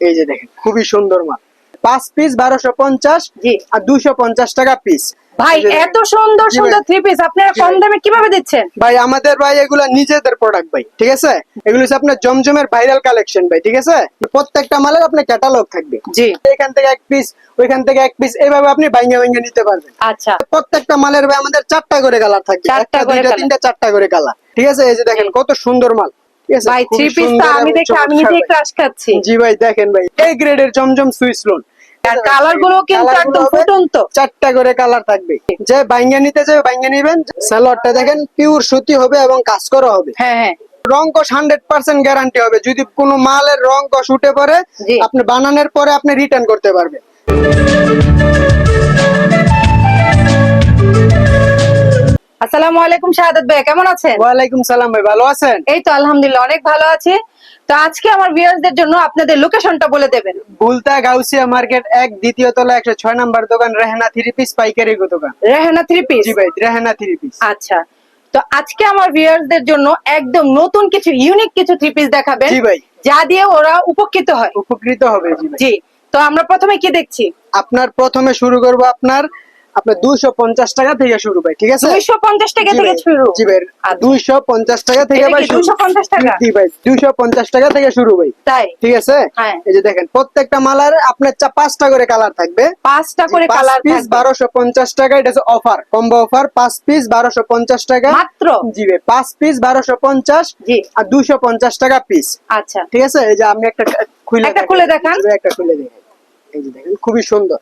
এই যে দেখেন খুবই সুন্দর মাল। পাঁচ পিস বারোশো পঞ্চাশ জি। আর দুশো পঞ্চাশ টাকা পিস ভাই এই যে দেখেন। এত সুন্দর সুন্দর থ্রি পিস আপনারা কম দামে কীভাবে দিচ্ছেন? ভাই আমাদের ভাই এগুলো নিজেদের প্রোডাক্ট ভাই ঠিক আছে? এগুলো হচ্ছে আপনার জমজমের ভাইরাল কালেকশন ভাই ঠিক আছে? প্রত্যেকটা মালের আপনার ক্যাটালগ থাকবে। জি। এখান থেকে এক পিস ওইখান থেকে এক পিস এইভাবে আপনি ভাঙ্গে ভাঙ্গে নিতে পারবেন। আচ্ছা। প্রত্যেকটা মালের ভাই আমাদের চারটা করে কালার থাকবে। একটা দুইটা তিনটা চারটা করে কালার ঠিক আছে? এই যে দেখেন কত সুন্দর মাল। ভাই থ্রি পিস তো আমি দেখে আমি নিজেই ক্রাশ খাচ্ছি। জি ভাই দেখেন ভাই এই গ্রেডের জমজম সুইস লোন আর কালারগুলো কিন্তু একদম ফুটন্ত। চারটা করে কালার থাকবে। যে বাইঙ্গা নিতে চাই বাইঙ্গা নিবেন। সালোয়ারটা দেখেন পিওর সুতি হবে এবং কাজ করা হবে। হ্যাঁ হ্যাঁ। রং কষ হান্ড্রেড পার্সেন্ট গ্যারান্টি হবে। যদি কোনো মালের রং কষ উঠে জি। আপনি বানানোর পরে আপনি রিটার্ন করতে পারবেন। আসসালামু আলাইকুম শাহাদাত ভাই কেমন আছেন? ওয়ালাইকুম সালাম ভাই ভালো আছেন? এই তো আলহামদুলিল্লাহ অনেক ভালো আছি। তো আজকে আমার ভিউয়ার্সদের জন্য আপনাদের লোকেশনটা বলে দেবেন। বুলতা গাউসিয়া মার্কেট এক দ্বিতীয় তলা একশো ছয় নাম্বার দোকান রেহানা থ্রি পিস পাইকারি দোকান। রেহানা থ্রি পিস জি ভাই রেহানা থ্রি পিস আচ্ছা। তো আজকে আমার ভিউয়ার্সদের জন্য একদম নতুন কিছু ইউনিক কিছু থ্রি পিস দেখাবেন জি ভাই। যা দিয়ে ওরা উপকৃত হয়। উপকৃত হবে জি তো আমরা প্রথমে কি দেখছি? আপনার প্রথমে শুরু করব আপনার আপনার দুইশো পঞ্চাশ টাকা থেকে শুরু ভাই ঠিক আছে? দুইশো পঞ্চাশ টাকা থেকে শুরু। জি ভাই আচ্ছা। দুইশো পঞ্চাশ টাকা থেকে ভাই শুরু। 250 টাকা? জি ভাই দুইশো পঞ্চাশ টাকা থেকে শুরু ভাই। তাই? ঠিক আছে? হ্যাঁ। এই যে দেখেন প্রত্যেকটা মালার আপনার চা পাঁচটা করে কালার থাকবে। পাঁচটা করে কালার পিস বারোশো পঞ্চাশ টাকা এটা হচ্ছে অফার কম্বো অফার পাঁচ পিস বারোশো পঞ্চাশ টাকা। মাত্র? জি ভাই পাঁচ পিস বারোশো পঞ্চাশ জি। আর দুইশো পঞ্চাশ টাকা পিস আচ্ছা। ঠিক আছে? এই যে আপনি একটা খুলে একটা খুলে দেখান। একটা খুলে দেখেন এই যে দেখেন খুবই সুন্দর।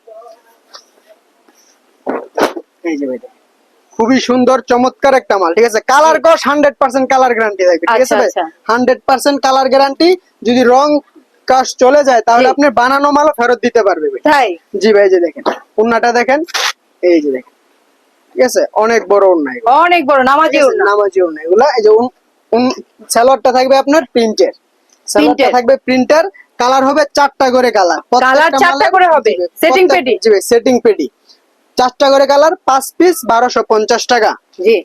খুবই সুন্দর চমৎকার একটা মাল ঠিক আছে কালার কস হান্ড্রেড পার্সেন্ট কালার গ্যারান্টি থাকবে ঠিক আছে ভাই। হান্ড্রেড পার্সেন্ট কালার গ্যারান্টি যদি রং কাজ চলে যায় তাহলে আপনি বানানো মালও ফেরত দিতে পারবে তাই জি ভাই এই যে দেখেন উন্নাটা দেখেন এই যে দেখেন ঠিক আছে অনেক বড় উন্না অনেক বড় নামাজি? উন্না। নামাজি উন্না এগুলা এই যে স্যালোয়ারটা থাকবে আপনার প্রিন্টের স্যালোয়ারটা থাকবে প্রিন্টার কালার হবে চারটা করে কালার Colour চারটা করে হবে? Setting paddy? জি ভাই সেটিং পেডি চারটা করে কালার পাঁচ পিস বারোশো পঞ্চাশ টাকা। জি।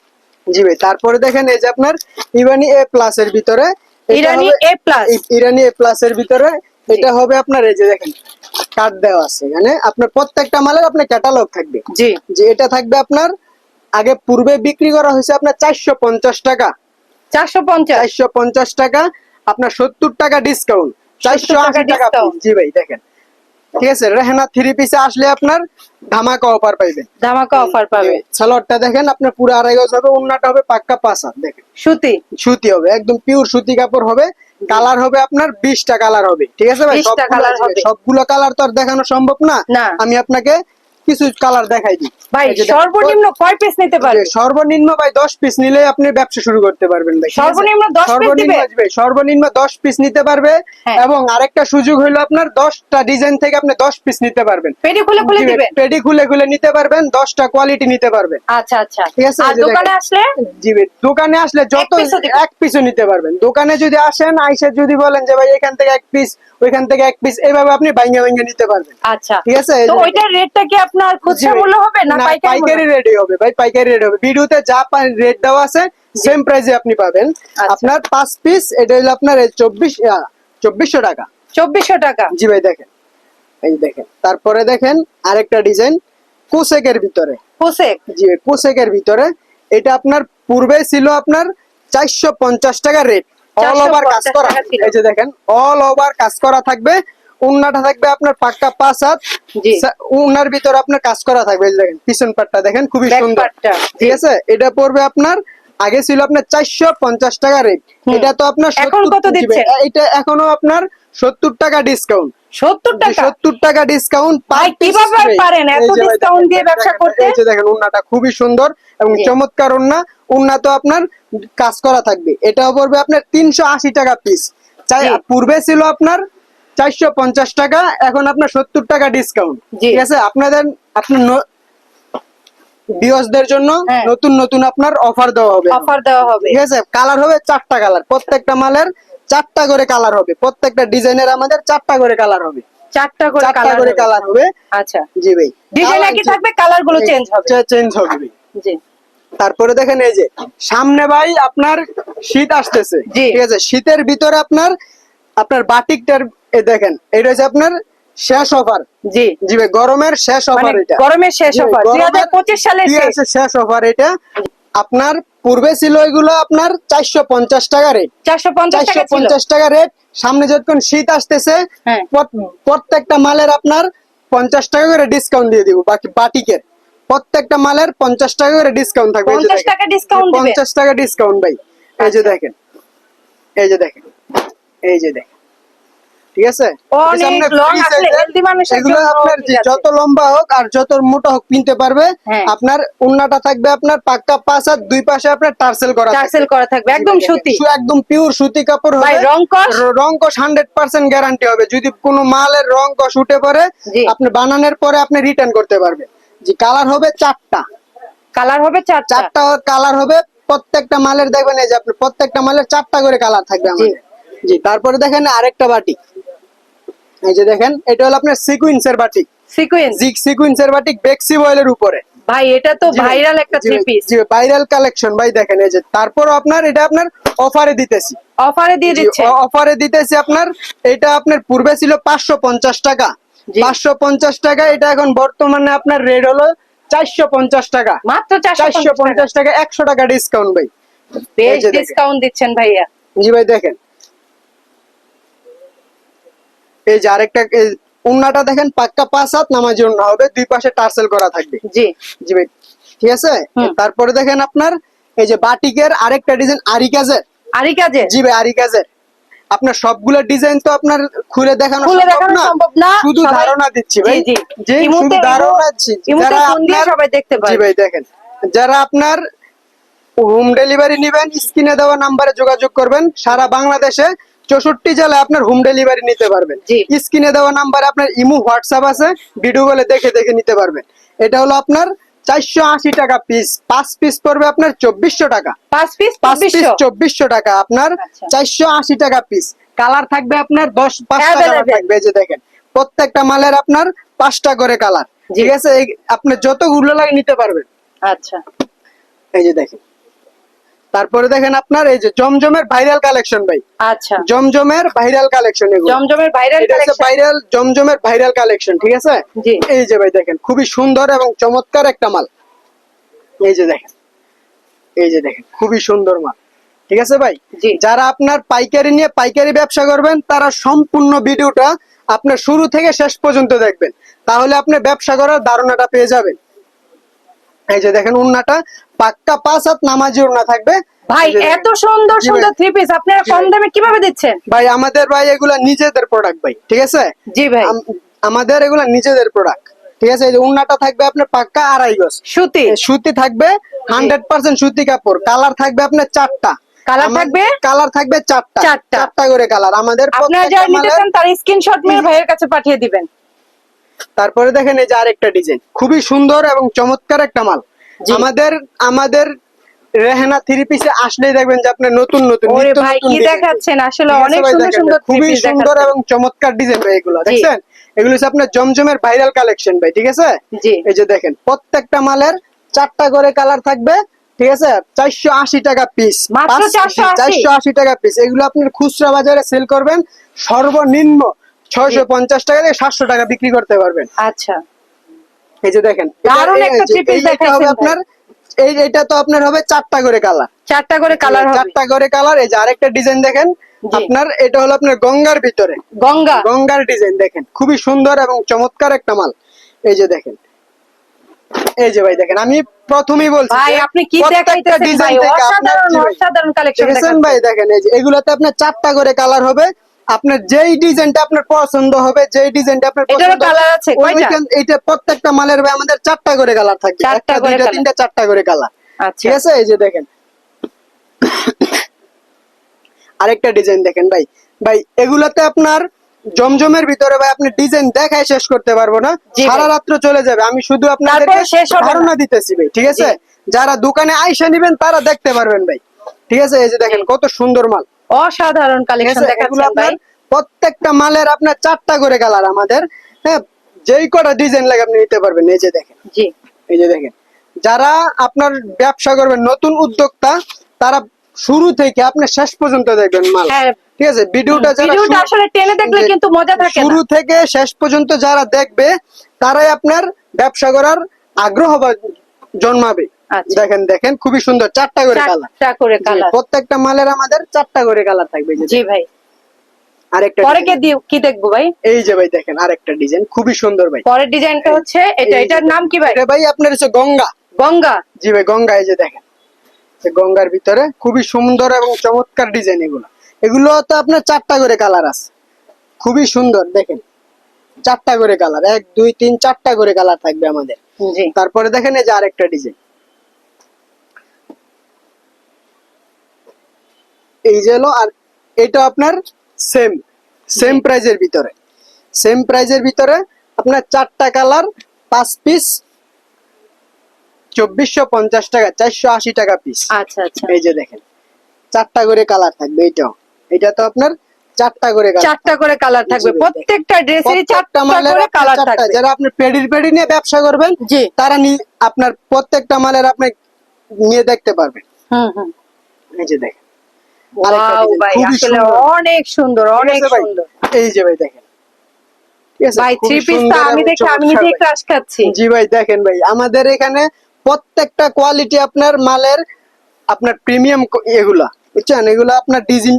জি ভাই তারপরে দেখেন এই যে আপনার ইরানি এ প্লাস এর ভিতরে ইরানি এ প্লাস ইরানি এ প্লাস এর ভিতরে এটা হবে আপনার এই যে দেখেন কার্ড দেওয়া আছে। এখানে আপনার প্রত্যেকটা মালের আপনার ক্যাটালগ থাকবে। জি। যে এটা থাকবে আপনার আগে পূর্বে বিক্রি করা হয়েছে আপনার চারশো পঞ্চাশ টাকা। চারশো পঞ্চাশ। চারশো পঞ্চাশ টাকা আপনার সত্তর টাকা ডিসকাউন্ট চারশো আশি টাকা জি ভাই দেখেন। ঠিক আছে রেহানা থ্রি পিসে আসলে আপনার ধামাকা অফার পাইবে। ধামাকা অফার পাবে। সালোয়ারটা দেখেন আপনার পুরো আড়াই গজ হবে উন্নাটা হবে পাক্কা পাঁচ দেখেন। সুতি? সুতি হবে একদম পিওর সুতি কাপড় হবে কালার হবে আপনার বিশটা কালার হবে ঠিক আছে ভাই? 20টা সবগুলো- হবে। সবগুলো কালার তো আর দেখানো সম্ভব না। আমি আপনাকে কিছু কালার দেখাই দিই। ভাই সর্বনিম্ন কয় পিস নিতে পারবে? সর্বনিম্ন ভাই দশ পিস নিলে আপনি ব্যবসা শুরু করতে পারবেন ভাই সর্বনিম্ন 10 piece সর্বনিম্ন দিবে? সর্বনিম্ন দশ পিস নিতে পারবে হ্যাঁ। এবং আরেকটা সুযোগ হলো আপনার দশটা ডিজাইন থেকে আপনি দশ পিস নিতে পারবেন। পেডি খুলে খুলে দিবেন পেডি খুলে খুলে নিতে পারবেন দশটা কোয়ালিটি নিতে পারবেন। আচ্ছা আচ্ছা। ঠিক আছে, আর দোকানে আসলে? জি ভাই, দোকানে আসলে যত এক পিসও নিতে পারবেন। দোকানে যদি আসেন আইসে যদি বলেন যে ভাই এখান থেকে এক পিস ওইখান থেকে এক পিস এইভাবে আপনি ভাঙ্গে ভাঙ্গে নিতে পারবেন। আচ্ছা। ঠিক আছে? তো ওইটার রেটটা কি আপনার খুচরা। মূল্য হবে না পাইকারি? রেডি হবে ভাই পাইকারি রেডি হবে। ভিডিওতে যা রেট দেওয়া আছে সেম প্রাইসে আপনি পাবেন। আচ্ছা। আপনার পাঁচ পিস এটা হলো আপনার চব্বিশ চব্বিশশো টাকা। চব্বিশশো টাকা। জি ভাই দেখেন। এই দেখেন। তারপরে দেখেন আরেকটা ডিজাইন কোসেকের ভিতরে। পোসেক জি কোসেকের ভিতরে। এটা আপনার পূর্বে ছিল আপনার চারশো পঞ্চাশ টাকা রেট অল ওভার কাজ করা। এই যে দেখেন অল ওভার কাজ করা থাকবে। উন্নাটা থাকবে আপনার পাক্কা পাঁচ হাত। উন্নার ভিতরে আপনার কাজ করা থাকবে দেখেন পিছন পাটটা দেখেন খুবই সুন্দর। ঠিক আছে? এটা পড়বে আপনার আগে ছিল আপনার চারশো পঞ্চাশ টাকা রেট এটা তো আপনার এখন কত দিচ্ছে? এটা এখনও আপনার সত্তর টাকা ডিসকাউন্ট সত্তর টাকা? সত্তর টাকা ডিসকাউন্ট কীভাবে পারেন? এত discount দিয়ে ব্যবসা করতে? দেখেন উন্নাটা খুবই সুন্দর এবং চমৎকার উন্না। উন্না তো আপনার কাজ করা থাকবে। এটাও পড়বে আপনার তিনশো আশি টাকা পিস চাই পূর্বে ছিল আপনার চারশো পঞ্চাশ টাকা এখন আপনার সত্তর টাকা ডিসকাউন্ট ঠিক আছে? আপনাদের আপনার বিয়সদের জন্য হ্যাঁ। নতুন নতুন আপনার অফার দেওয়া হবে। অফার দেওয়া হবে। ঠিক আছে? কালার হবে চারটা কালার প্রত্যেকটা মালের চারটা করে কালার হবে। প্রত্যেকটা ডিজাইনের আমাদের চারটা করে কালার হবে। চারটা করে চারটা কালার করে কালার হবে। আচ্ছা। জি ভাই। ডিজাইন একই থাকবে কালারগুলো চেঞ্জ হবে। চেঞ্জ হবে। জি। তারপরে দেখেন এই যে সামনে ভাই আপনার শীত আসতেছে। ঠিক আছে? শীতের ভিতরে আপনার আপনার বাটিকটার এই দেখেন এটা হচ্ছে আপনার শেষ অফার জি। জি ভাই গরমের শেষ মানে অফার এটা। গরমের শেষ অফার দুই গরমের- হাজার পঁচিশ সালের জি, শেষ। অফার এটা। আপনার পূর্বে ছিল এগুলো আপনার চারশো পঞ্চাশ টাকা রেট চারশো পঞ্চাশ চারশো টাকা পঞ্চাশ টাকা রেট সামনে যখন শীত আসতেছে হ্যাঁ। প্রত্যেকটা মালের আপনার পঞ্চাশ টাকা করে ডিসকাউন্ট দিয়ে দিব বাকি বাটিকের। প্রত্যেকটা মালের পঞ্চাশ টাকা করে ডিসকাউন্ট থাকবে। এই 50 টাকা দিবে? পঞ্চাশ টাকা ডিসকাউন্ট ভাই। এই যে। দেখেন এই যে দেখেন এই যে দেখেন। ঠিক আছে? যে এগুলো আপনার যে। যত লম্বা হোক আর যত মোটা হোক কিনতে পারবে হ্যাঁ। আপনার উন্নাটা থাকবে আপনার পাক্কা পাঁচ আর দুই পাশে আপনার টার্সেল করা টার্সেল করা থাকবে একদম সুতি। একদম পিওর সুতি কাপড় হবে। রং কষ? র- রং হান্ড্রেড পার্সেন্ট গ্যারান্টি হবে। যদি কোনো মালের রং কষ উঠে পড়ে আপনি বানানোর পরে আপনি রিটার্ন করতে পারবেন। জি কালার হবে চারটা। কালার হবে চারটা। চারটা কালার হবে প্রত্যেকটা মালের দেখবেন এই যে আপনি প্রত্যেকটা মালের চারটা করে কালার থাকবে আমাদের। জি তারপরে দেখেন আরেকটা বাটি। এই যে দেখেন এটা হলো আপনার সিকুইন্সের বাটি। সিকোয়েন্স জিগ সিকুইন্সের বাটি বেক্সি বয়েলের উপরে। ভাই এটা তো ভাইরাল একটা থ্রি পিস জি ভাইরাল কালেকশন ভাই দেখেন এই যে তারপর আপনার এটা আপনার অফারে দিতেছি। অফারে দিয়ে দিচ্ছে? অফারে দিতেছি আপনার এটা আপনার পূর্বে ছিল পাঁচশো পঞ্চাশ টাকা। জি। পাঁচশো পঞ্চাশ টাকা এটা এখন বর্তমানে আপনার রেট হলো চারশো পঞ্চাশ টাকা। মাত্র চারশো চারশো পঞ্চাশ টাকা একশো টাকা ডিসকাউন্ট ভাই। বেশ। ডিসকাউন্ট দিচ্ছেন ভাইয়া। জি ভাই দেখেন। এই যে আরেকটা উন্নাটা দেখেন পাক্কা পাঁচ হাত নামাজি উন্না হবে দুই পাশে টার্সেল করা থাকবে। জি। জি ভাই ঠিক আছে? তারপরে দেখেন আপনার এই যে বাটিকের আরেকটা ডিজাইন আরিকাজের আরি কাজে জি ভাই আরিকাজের আপনার সবগুলো ডিজাইন তো আপনার খুলে দেখানো সম্ভব না। শুধু ধারণা দিচ্ছি ভাই। জি, জি। শুধু ধারণা দিচ্ছি। যারা আপনার সবাই দেখতে পারে জি ভাই দেখেন। যারা আপনার হোম ডেলিভারি নেবেন স্ক্রিনে দেওয়া নাম্বারে যোগাযোগ করবেন। সারা বাংলাদেশে চৌষট্টি জেলায় আপনার হোম ডেলিভারি নিতে পারবেন। স্ক্রিনে দেওয়া নাম্বারে আপনার ইমো হোয়াটসঅ্যাপ আছে ভিডিও কলে দেখে দেখে নিতে পারবেন। এটা হলো আপনার চারশো আশি টাকা পিস পাঁচ পিস পড়বে আপনার চব্বিশশো টাকা। পাঁচ পিস পাঁচ পিস চব্বিশশো? চব্বিশশো টাকা আপনার আচ্ছা। চারশো আশি টাকা পিস কালার থাকবে আপনার দশ পাঁচটা কালার Available. থাকবে যে দেখেন। প্রত্যেকটা মালের আপনার পাঁচটা করে কালার ঠিক আছে? এই- আপনি যতগুলো লাগে নিতে পারবেন। আচ্ছা। এই যে দেখেন। তারপরে দেখেন আপনার এই যে জমজমের ভাইরাল কালেকশন ভাই। আচ্ছা। জমজমের ভাইরাল কালেকশন এগুলো। জমজমের ভাইরাল এটা হচ্ছে ভাইরাল জমজমের ভাইরাল কালেকশন ঠিক আছে? এই যে ভাই দেখেন খুবই সুন্দর এবং চমৎকার একটা মাল। এই যে দেখেন এই যে দেখেন খুবই সুন্দর মাল। ঠিক আছে ভাই। যারা আপনার পাইকারি নিয়ে পাইকারি ব্যবসা করবেন তারা সম্পূর্ণ ভিডিওটা আপনার শুরু থেকে শেষ পর্যন্ত দেখবেন। তাহলে আপনি ব্যবসা করার ধারণাটা পেয়ে যাবেন। এই যে দেখেন উন্নাটা পাক্কা পাঁচ হাত নামাজি উন্না থাকবে। ভাই। এত সুন্দর সুন্দর থ্রি পিস আপনারা কম দামে কীভাবে দিচ্ছেন? ভাই আমাদের ভাই এগুলা নিজেদের প্রোডাক্ট ভাই ঠিক আছে? জি ভাই। আমাদের এগুলা নিজেদের প্রোডাক্ট ঠিক আছে? এই উন্নাটা থাকবে আপনার পাক্কা আড়াই গজ। সুতি? সুতি থাকবে হান্ড্রেড পার্সেন্ট সুতি কাপড়। কালার থাকবে আপনার চারটা। Colour থাকবে? কালার থাকবে চারটা। চারটা। চারটা করে কালার আমাদের আপনারা প্রত্যেকটা যারা নিতে চান তার স্ক্রিনশট মেরে ভাইয়ের কাছে পাঠিয়ে দিবেন। তারপরে দেখেন এই যে আরেকটা ডিজাইন খুবই সুন্দর এবং চমৎকার একটা মাল। আমাদের আমাদের রেহানা থ্রি পিসে আসলেই দেখবেন যে আপনার নতুন নতুন কি দেখাচ্ছেন? আসলে অনেক সুন্দর সুন্দর খুবই সুন্দর এবং চমৎকার ডিজাইন ভাই এগুলো দেখছেন? এগুলো হচ্ছে আপনার জমজমের ভাইরাল কালেকশন ভাই ঠিক আছে? এই যে দেখেন প্রত্যেকটা মালের চারটা করে কালার থাকবে ঠিক আছে? চারশো আশি টাকা পিস চারশো আশি? টাকা পিস এগুলো আপনার খুচরা বাজারে সেল করবেন সর্বনিম্ন ছয়শো পঞ্চাশ টাকা থেকে সাতশো টাকা বিক্রি করতে পারবেন। আচ্ছা। এই যে দেখেন দারুণ একটা আপনার এই এটা তো আপনার হবে চারটা করে কালার। চারটা করে কালার হবে। চারটা করে কালার এই যে আরেকটা ডিজাইন দেখেন আপনার এটা হলো আপনার গঙ্গার ভিতরে। গঙ্গা। গঙ্গার ডিজাইন দেখেন খুবই সুন্দর এবং চমৎকার একটা মাল। এই যে দেখেন এই যে ভাই দেখেন আমি প্রথমেই বলছি ভাই আপনি কি দেখাইতেছেন ভাই? অসাধারণ অসাধারণ কালেকশন দেখেছেন ভাই দেখেন এই যে এগুলাতে আপনার চারটা করে কালার হবে আপনার যেই ডিজাইনটা আপনার পছন্দ হবে যেই ডিজাইনটা আপনার পছন্দ কালার আছে এইটা প্রত্যেকটা মালের ভাই আমাদের চারটা করে কালার চারটা একটা দুইটা তিনটা চারটা করে কালার আচ্ছা। ঠিক আছে? এই যে দেখেন। আরেকটা ডিজাইন দেখেন ভাই। ভাই এগুলাতে আপনার জমজমের ভিতরে ভাই আপনি ডিজাইন দেখায় শেষ করতে পারব না। সারা রাত্র চলে যাবে। আমি শুধু আপনাদের ধারণা দিতেছি ভাই ঠিক আছে? যারা দোকানে আইসা নিবেন তারা দেখতে পারবেন ভাই। ঠিক আছে? এই যে দেখেন কত সুন্দর মাল। অসাধারণ কালেকশন দেখাচ্ছেন আপনার ভাই। প্রত্যেকটা মালের আপনার চারটা করে কালার আমাদের হ্যাঁ? যেই কটা ডিজাইন লাগে আপনি নিতে পারবেন এই যে দেখেন। জি। এই যে দেখেন। যারা আপনার ব্যবসা করবেন নতুন উদ্যোক্তা তারা শুরু থেকে আপনি শেষ পর্যন্ত দেখবেন মাল। হ্যাঁ। ঠিক আছে? ভিডিওটা যারা ভিডিওটা আসলে টেনে দেখলে কিন্তু মজা থাকে শুরু থেকে শেষ পর্যন্ত যারা দেখবে তারাই আপনার ব্যবসা করার আগ্রহ জন্মাবে। দেখেন দেখেন খুবই সুন্দর চারটা করে কালার চারটা করে কালার প্রত্যেকটা মালের আমাদের চারটা করে কালার থাকবে জি ভাই। আরেকটা পরে কে কি দেখব ভাই? এই যে ভাই দেখেন আরেকটা ডিজাইন খুবই সুন্দর ভাই। পরের ডিজাইনটা হচ্ছে এটা এটার নাম কি ভাই? এটা ভাই আপনার হচ্ছে গঙ্গা। গঙ্গা। জি ভাই গঙ্গা এই যে দেখেন। গঙ্গার ভিতরে খুবই সুন্দর এবং চমৎকার ডিজাইন এগুলো। এগুলো তো আপনার চারটা করে কালার আছে। খুবই সুন্দর দেখেন। চারটা করে কালার এক দুই তিন চারটা করে কালার থাকবে আমাদের। তারপরে দেখেন এই যে আরেকটা ডিজাইন এই যে হলো আর এটা আপনার সেম সেম প্রাইজের ভিতরে। সেম প্রাইজের ভিতরে আপনার চারটা কালার পাঁচ পিস চব্বিশশো পঞ্চাশ টাকা চারশো আশি টাকা পিস আচ্ছা আচ্ছা। এই যে দেখেন চারটা করে কালার থাকবে এইটাও এটা তো আপনার চারটা করে চারটা করে কালার থাকবে। প্রত্যেকটা ড্রেসেরই চারটা মালের করে কালার থাকবে। যারা আপনি পেডির পেডি নিয়ে ব্যবসা করবেন জি। তারা আপনার প্রত্যেকটা মালের আপনি নিয়ে দেখতে পারবেন। হুম হুম। এই যে দেখেন। অনেক সুন্দর অনেক সুন্দর। এই যে ভাই দেখেন। ভাই থ্রি পিস আমি দেখে আমি নিজেই ক্রাশ খাচ্ছি। জি ভাই দেখেন ভাই আমাদের এখানে প্রত্যেকটা কোয়ালিটি আপনার মালের আপনার প্রিমিয়াম এগুলা বুঝছেন? এগুলো আপনার ডিজাইন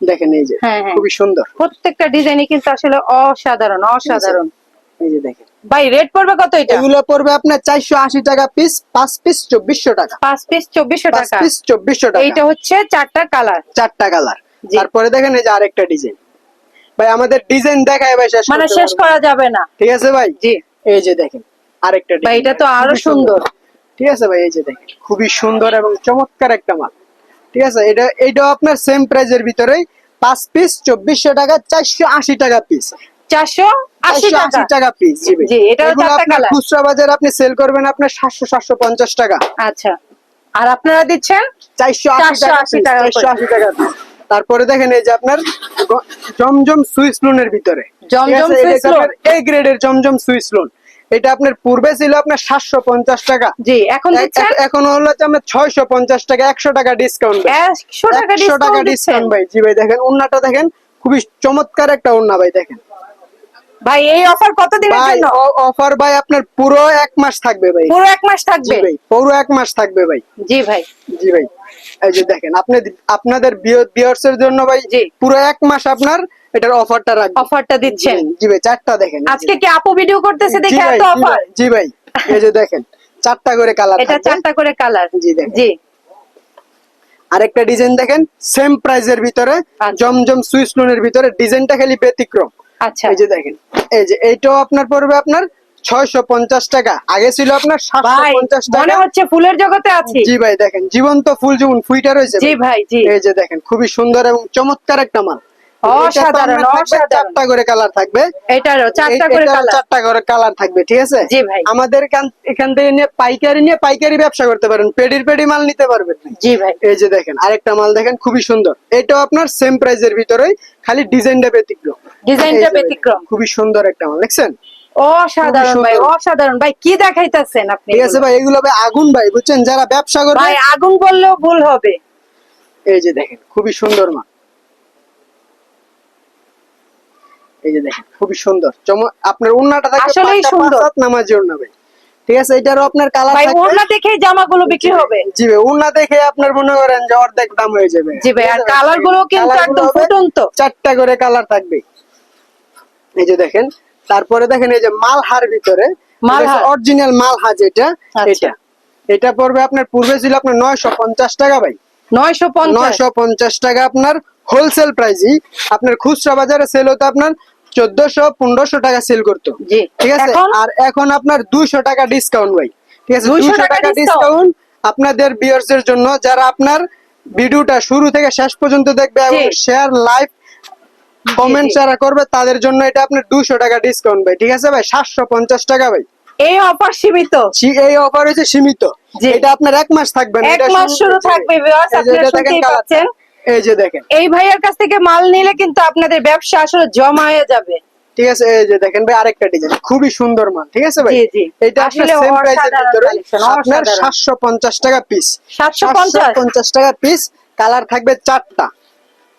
দেখেন এই যে হ্যাঁ, হ্যাঁ। খুবই সুন্দর। প্রত্যেকটা ডিজাইনই কিন্তু আসলে অসাধারণ অসাধারণ। এই যে দেখেন। ভাই রেট পড়বে কত এটা? এগুলো পড়বে আপনার চারশো আশি টাকা পিস পাঁচ পিস চব্বিশশো টাকা। পাঁচ পিস চব্বিশশো পাঁচ টাকা। পিস চব্বিশশো এইটা টাকা হচ্ছে চারটা কালার চারটা কালার তারপরে দেখেন এই যে আরেকটা ডিজাইন ভাই আমাদের ডিজাইন দেখায় ভাই শেষ মানে শেষ করা যাবে না। ঠিক আছে ভাই? জি। এই যে দেখেন আরেকটা ভাই এটা তো আরও খুবই সুন্দর। ঠিক আছে ভাই এই যে দেখেন খুবই সুন্দর এবং চমৎকার একটা মাল। ঠিক আছে এটা এইটাও আপনার সেম প্রাইজের ভিতরেই পাঁচ পিস চব্বিশশো টাকা চারশো আশি টাকা পিস চারশো আশি টাকা। আশি টাকা পিস জি আপনার colour। খুচরা বাজারে আপনি সেল করবেন আপনার সাতশো সাতশো পঞ্চাশ টাকা। আচ্ছা। আর আপনারা দিচ্ছেন চারশো আশি টাকা করে। 480 টাকা। তারপরে দেখেন এই যে আপনার জমজম সুইস লোনের ভিতরে। জমজম? Swiss lawn. আপনার এই গ্রেডের জমজম সুইস লোন এটা আপনার পূর্বে ছিল আপনার সাতশো পঞ্চাশ টাকা। জি এখন এ- এ- এখন হলো আমরা ছয়শো পঞ্চাশ টাকা একশো টাকা ডিসকাউন্ট একশো টাকা ডিসকাউন্ট ভাই। জি ভাই দেখেন উন্নাটা দেখেন খুবই চমৎকার একটা উন্না ভাই দেখেন। ভাই এই অফার কতদিনের ভাই জন্য? অফার ভাই আপনার পুরো এক মাস থাকবে ভাই। পুরো এক মাস থাকবে? ভাই পুরো এক মাস থাকবে ভাই। জি ভাই। জি ভাই এই যে দেখেন আপনি আপনাদের ভিউয়ার্স এর জন্য ভাই। পুরো এক মাস আপনার এটার অফারটা রাখবেন অফারটা দিচ্ছেন? জি, ভাই চারটা দেখেন আজকে কি আপু ভিডিও করতেছে দেখে এত জি অফার জি ভাই এই যে দেখেন চারটা করে কালার এটা চারটা করে কালার জি, দেখেন। জি। আরেকটা ডিজাইন দেখেন সেম প্রাইজের ভিতরে আচ্ছা। জমজম সুইস লোনের ভিতরে ডিজাইনটা খালি ব্যতিক্রম। আচ্ছা। এই যে দেখেন এই যে এইটাও আপনার পড়বে আপনার ছয়শো পঞ্চাশ টাকা। আগে ছিল আপনার সাতশো পঞ্চাশ মনে টাকা হচ্ছে ফুলের জগতে আছে। জি ভাই দেখেন জীবন্ত ফুল যেমন ফুইটা রয়েছে জি ভাই জি। এই যে দেখেন খুবই সুন্দর এবং চমৎকার একটা মাল। অসাধারণ, আপনার থাকবে চারটা করে কালার থাকবে। এটারও চারটা করে কালার চারটা করে কালার থাকবে ঠিক আছে? জি ভাই। আমাদের এখান- এখান থেকে নিয়ে পাইকারি নিয়ে পাইকারি ব্যবসা করতে পারেন। পেডির পেডি মাল নিতে পারবেন জি ভাই। এই যে দেখেন আরেকটা মাল দেখেন খুবই সুন্দর। এটাও আপনার সেম প্রাইজের ভিতরেই খালি ডিজাইনটা ব্যতিক্রম। ডিজাইনটা ব্যতিক্রম। খুবই সুন্দর একটা মাল দেখছেন? অসাধারণ ভাই অসাধারণ। ভাই কি দেখাইতেছেন আপনি ঠিক আছে ভাই এগুলো ভাই আগুন ভাই বুঝছেন? যারা ব্যবসা করবে ভাই আগুন বললেও ভুল হবে। এই যে দেখেন খুবই সুন্দর মাল। এই যে দেখেন খুবই সুন্দর। আপনার উন্নাটা আসলেই সুন্দর। নামাজি উন্না ভাই ঠিক আছে এটারও আপনার কালার ভাই ওড়না দেখেই জামাগুলো বিক্রি হবে। জি ভাই উন্না দেখে আপনার মনে করেন যে অর্ধেক দাম হয়ে যাবে। জি ভাই আর কালারগুলো কিন্তু একদম ফুটন্ত। চারটা করে কালার থাকবে। এই যে দেখেন তারপরে দেখেন এই যে মালহার ভিতরে মালহার। অরিজিনাল মালহা যেটা আচ্ছা। এটা। এটা পড়বে আপনার পূর্বে ছিল আপনার নয়শো পঞ্চাশ টাকা ভাই। নয়শো পঞ্চাশ টাকা আপনার হোলসেল প্রাইসই আপনার খুচরা বাজারে সেল হতো আপনার চোদ্দশো পনেরোশো টাকা সেল করতো। ঠিক আছে? আর এখন আপনার দুইশো টাকা ডিসকাউন্ট ভাই। ঠিক আছে? 200 দুইশো টাকা ডিসকাউন্ট আপনাদের ভিউয়ার্স এর জন্য যারা আপনার ভিডিওটা শুরু থেকে শেষ পর্যন্ত দেখবে এবং শেয়ার লাইভ কমেন্ট যারা করবে তাদের জন্য এটা আপনার দুইশো টাকা ডিসকাউন্ট ভাই। ঠিক আছে ভাই? সাতশো পঞ্চাশ টাকা ভাই। এই অফার সীমিত? এই অফার হচ্ছে সীমিত। এটা আপনার এক মাস থাকবে না। এক মাস শুরু থাকবে এই আপনারা শুনতেই পাচ্ছেন। এই যে দেখেন। এই ভাইয়ের কাছ থেকে মাল নিলে কিন্তু আপনাদের ব্যবসা আসলে জমা হয়ে যাবে। ঠিক আছে এই যে দেখেন ভাই আরেকটা ডিজাইন খুবই সুন্দর ঠিক আছে ভাই। এটা আসলে সেম প্রাইসের ভিতরে আপনার অসাধারণ। সাতশো পঞ্চাশ টাকা পিস 750? টাকা পিস কালার থাকবে চারটা।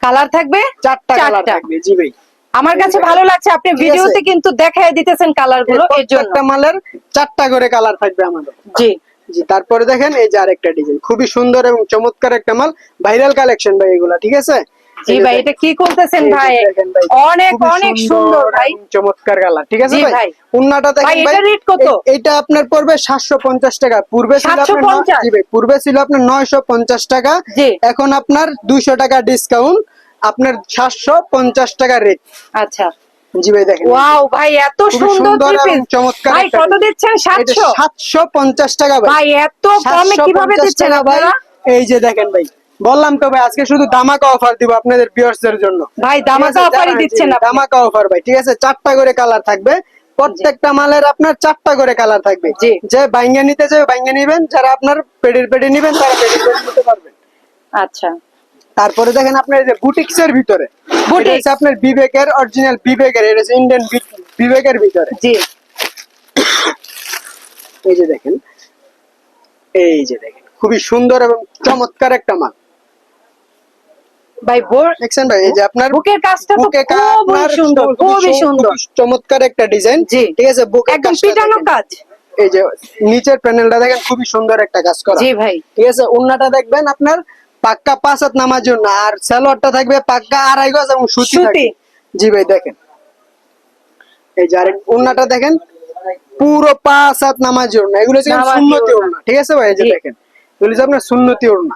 কালার থাকবে? চারটা কালার থাকবে জি ভাই। আমার কাছে ভালো লাগছে আপনি ভিডিওতে কিন্তু দেখায় দিতেছেন কালারগুলো এর জন্য। প্রত্যেকটা মালের চারটা করে কালার থাকবে আমাদের। জি। জি তারপরে দেখেন এই যে আরেকটা ডিজাইন। খুবই সুন্দর এবং চমৎকার একটা মাল। ভাইরাল কালেকশন ভাই এগুলা ঠিক আছে? জি ভাই এটা কি করতেছেন ভাই? অনেক অনেক সুন্দর ভাই। চমৎকার কালার ঠিক আছে ভাই? ভাই। উন্নাটা দেখেন ভাই এটার rate কত? এটা আপনার পড়বে সাতশো পঞ্চাশ টাকা। পূর্বে ছিল আপনার জি ভাই পূর্বে ছিল আপনার নয়শো পঞ্চাশ টাকা। এখন আপনার দুইশো টাকা ডিসকাউন্ট আপনার সাতশো পঞ্চাশ টাকা রেট আচ্ছা। জি ভাই দেখেন। ওয়াও ভাই এত সুন্দর সুন্দর থ্রি এবং পিস চমৎকার ভাই কত দিচ্ছেন? এটা সাতশো? সাতশো পঞ্চাশ টাকা ভাই। এত কমে 750 কীভাবে দিচ্ছেন ভাই। এই যে দেখেন ভাই বললাম তো ভাই আজকে শুধু দামাকা অফার দিব আপনাদের ভিউয়ার্সদের জন্য। ভাই দামাকা? অফারই যারা- দিচ্ছেন আপনি। দামাকা অফার ভাই ঠিক আছে? চারটা করে কালার থাকবে। প্রত্যেকটা মালের আপনার চারটা করে কালার থাকবে। যে বাইঙ্গা নিতে চাই বাইঙ্গা নিবেন। যারা আপনার পেডির পেডি নিবেন তারা পেডির পেডি নিতে পারবেন। আচ্ছা। তারপরে দেখেন আপনার এই যে বুটিক্স এর ভিতরে হচ্ছে আপনার বিবেকের অরিজিনাল বিবেকের এটা হচ্ছে ইন্ডিয়ান বিবেকের ভিতরে। জি। এই যে দেখেন এই যে দেখেন খুবই সুন্দর এবং চমৎকার একটা মাল। ভাই বোর দেখছেন ভাই এই যে আপনার বুকের কাজটা তো খুবই সুন্দর খুবই সুন্দর। চমৎকার একটা ডিজাইন জি। ঠিক আছে বুকে একদম পিটানো কাজ। এই যে নিচের প্যানেলটা দেখেন খুবই সুন্দর একটা কাজ করা। জি ভাই। ঠিক আছে ওন্নাটা দেখবেন আপনার পাক্কা পাঁচ হাত নামার জন্য আর সালোয়ারটা থাকবে পাক্কা আড়াই গজ এবং সুতি। থাকবে। জি ভাই দেখেন। এই যে আরেক ওন্নাটা দেখেন পুরো পাঁচ হাত নামার জন্য এগুলো হচ্ছে সুন্নতি ওড়না। ঠিক আছে ভাই? এই যে দেখেন এগুলো হচ্ছে আপনার সুন্নতি ওড়না।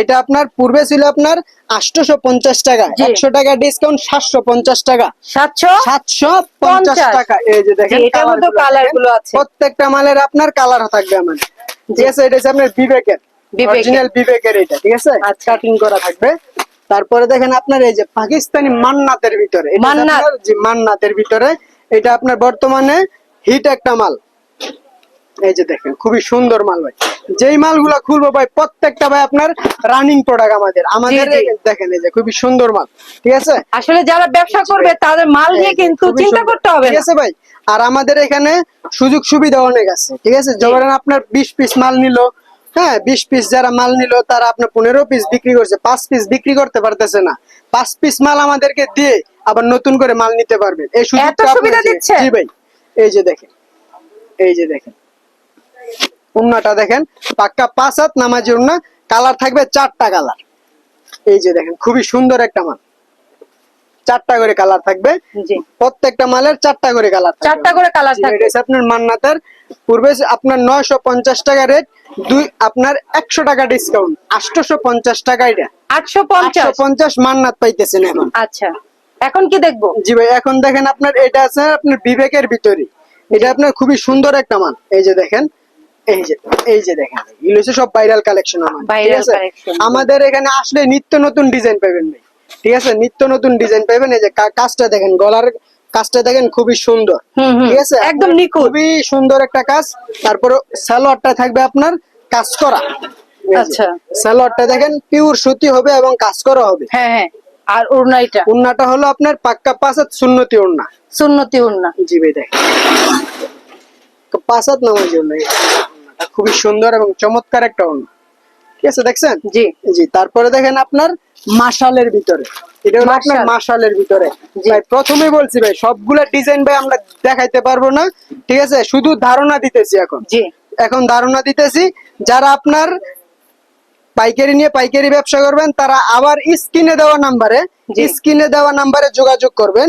এটা আপনার পূর্বে ছিল আপনার আটশোশো পঞ্চাশ টাকা একশো টাকা ডিসকাউন্ট সাতশো পঞ্চাশ টাকা। সাতশো? সাতশো পঞ্চাশ। টাকা। এই যে দেখেন এটার মধ্যে colour গুলো আছে। প্রত্যেকটা মালের আপনার কালার থাকবে আমার। ঠিক আছে এটা হচ্ছে আপনার বিবেকের। অরিজিনাল বিবেকের এটা ঠিক আছে? আচ্ছা। কাটিং করা থাকবে। তারপরে দেখেন আপনার এই যে পাকিস্তানি মান্নাতের ভিতরে মান্নাত। জি মান্নাতের ভিতরে এটা আপনার বর্তমানে হিট একটা মাল। এই যে দেখেন খুবই সুন্দর মাল ভাই। যেই মালগুলা খুলবো ভাই প্রত্যেকটা ভাই আপনার রানিং প্রোডাক্ট আমাদের। আমাদের দেখেন এই যে খুবই সুন্দর মাল ঠিক আছে? আসলে যারা ব্যবসা করবে তাদের মাল নিয়ে কিন্তু চিন্তা করতে হবে ঠিক আছে ভাই? আর আমাদের এখানে সুযোগ সুবিধা অনেক আছে ঠিক আছে? ধরেন আপনার বিশ পিস মাল নিল হ্যাঁ বিশ পিস যারা মাল নিল তারা আপনার পনেরো পিস বিক্রি করছে। পাঁচ পিস বিক্রি করতে পারতেছে না। পাঁচ পিস মাল আমাদেরকে দিয়ে আবার নতুন করে মাল নিতে পারবেন এই সুবিধা জি ভাই এই যে দেখেন এই যে দেখেন। উন্নাটা দেখেন পাক্কা পাঁচ হাত নামাজি উন্না কালার থাকবে চারটা কালার। এই যে দেখেন খুবই সুন্দর একটা মাল। চারটা করে কালার থাকবে। প্রত্যেকটা মালের চারটা করে কালার চারটা করে কালার থাকবে। আপনার মান্নাতের। পূর্বে আপনার নয়শো পঞ্চাশ টাকা রেট দুই আপনার একশো টাকা ডিসকাউন্ট আটশোশো পঞ্চাশ টাকা এটা। আটশো পঞ্চাশ পঞ্চাশ মান্নাত পাইতেছেন এখন। আচ্ছা। এখন কি দেখব? জি ভাই এখন দেখেন আপনার এটা আছে আপনার বিবেকের ভিতরে। এটা আপনার খুবই সুন্দর একটা মাল এই যে দেখেন এই যে এই যে দেখেন। এগুলো সব ভাইরাল কালেকশন আমার। আমাদের এখানে আসলে নিত্য নতুন ডিজাইন পাবেন ভাই। ঠিক আছে? নিত্য নতুন ডিজাইন পাবেন এই যে কাজটা দেখেন গলার কাজটা দেখেন খুবই সুন্দর। ঠিক আছে? একদম নিখুঁত। খুবই সুন্দর একটা কাজ। তারপর সালোয়ারটা থাকবে আপনার কাজ করা। আচ্ছা। সালোয়ারটা দেখেন পিওর সুতি হবে এবং কাজ করা হবে। হ্যাঁ হ্যাঁ। আর উন্নাটা হলো আপনার পাক্কা পাঁচাত সুন্নতি উন্না সুন্নতি ওড়না। জি ভাই দেখেন। তো পাঁচাত নামার জন্য খুবই সুন্দর এবং চমৎকার একটা ওড়না। ঠিক আছে দেখছেন? জি। জি তারপরে দেখেন আপনার মাশালের ভিতরে। এটা হলো আপনার মাশালের ভিতরে। ভাই প্রথমেই বলছি ভাই সবগুলা ডিজাইন ভাই আমরা দেখাইতে পারব না ঠিক আছে? শুধু ধারণা দিতেছি এখন। জি। এখন ধারণা দিতেছি যারা আপনার পাইকারি নিয়ে পাইকারি ব্যবসা করবেন তারা আবার স্ক্রিনে দেওয়া নাম্বারে। স্ক্রিনে দেওয়া নাম্বারে যোগাযোগ করবেন।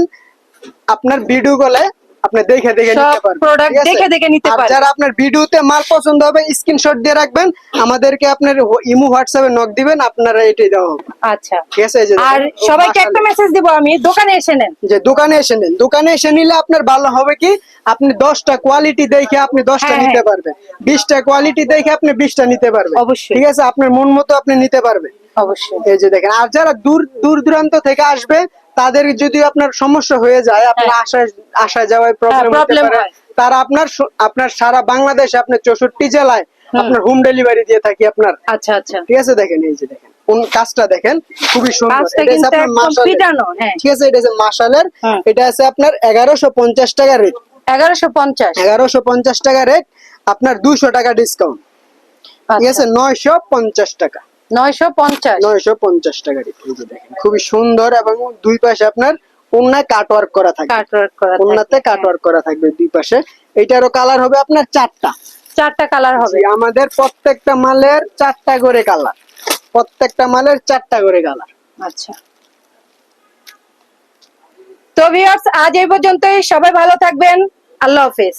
আপনার ভিডিও কলে আপনি দেখে দেখে নিতে পারবেন। product দেখে দেখে নিতে পারবেন। যারা আপনার ভিডিওতে মাল পছন্দ হবে স্ক্রিনশট দিয়ে রাখবেন। আমাদেরকে আপনার ইমো হোয়াটসঅ্যাপে নক দিবেন আপনারা এটাই হবে। আচ্ছা। ঠিক আছে? আর সবাইকে একটা মেসেজ দিব আমি দোকানে এসে নেন। যে দোকানে এসে নেন। দোকানে এসে নিলে আপনার ভালো হবে কি আপনি দশটা কোয়ালিটি দেখে আপনি দশটা হ্যাঁ, নিতে হ্যাঁ। পারবেন। বিশটা কোয়ালিটি দেখে আপনি বিশটা নিতে পারবেন। অবশ্যই। ঠিক আছে? আপনার মন মতো আপনি নিতে পারবেন। অবশ্যই। এই যে দেখেন আর যারা দূর দূর দূরান্ত থেকে আসবে তাদের যদি আপনার সমস্যা হয়ে যায় আপনার হ্যাঁ। আসায় আসা যাওয়ায় প্রবলেম হতে পারে। তারা আপনার আপনার সারা বাংলাদেশে আপনার চৌষট্টি জেলায় আপনার হোম ডেলিভারি দিয়ে থাকি আপনার। আচ্ছা আচ্ছা। ঠিক আছে দেখেন এই যে দেখেন। কোন কাজটা দেখেন খুবই সুন্দর। এটা আপনার হ্যাঁ। ঠিক আছে এটা মাসালের। এটা আছে আপনার এগারোশো পঞ্চাশ টাকা রেট এগারোশো পঞ্চাশ। এগারোশো পঞ্চাশ টাকা রেট আপনার দুশো টাকা ডিসকাউন্ট ঠিক আছে নয়শো পঞ্চাশ টাকা। নয়শো পঞ্চাশ। নয়শো পঞ্চাশ টাকা এই যে দেখেন খুবই সুন্দর এবং দুই পাশে আপনার কাটওয়ার্ক করা থাকবে। কাটওয়ার্ক করা হ্যাঁ। কাটওয়ার্ক করা থাকবে দুই পাশে। এইটারও কালার হবে আপনার চারটা। চারটা কালার হবে। আমাদের প্রত্যেকটা মালের চারটা করে কালার প্রত্যেকটা মালের চারটা করে কালার আচ্ছা। তো ভিউয়ার্স আজ এই পর্যন্তই। সবাই ভালো থাকবেন। আল্লাহ হাফেজ।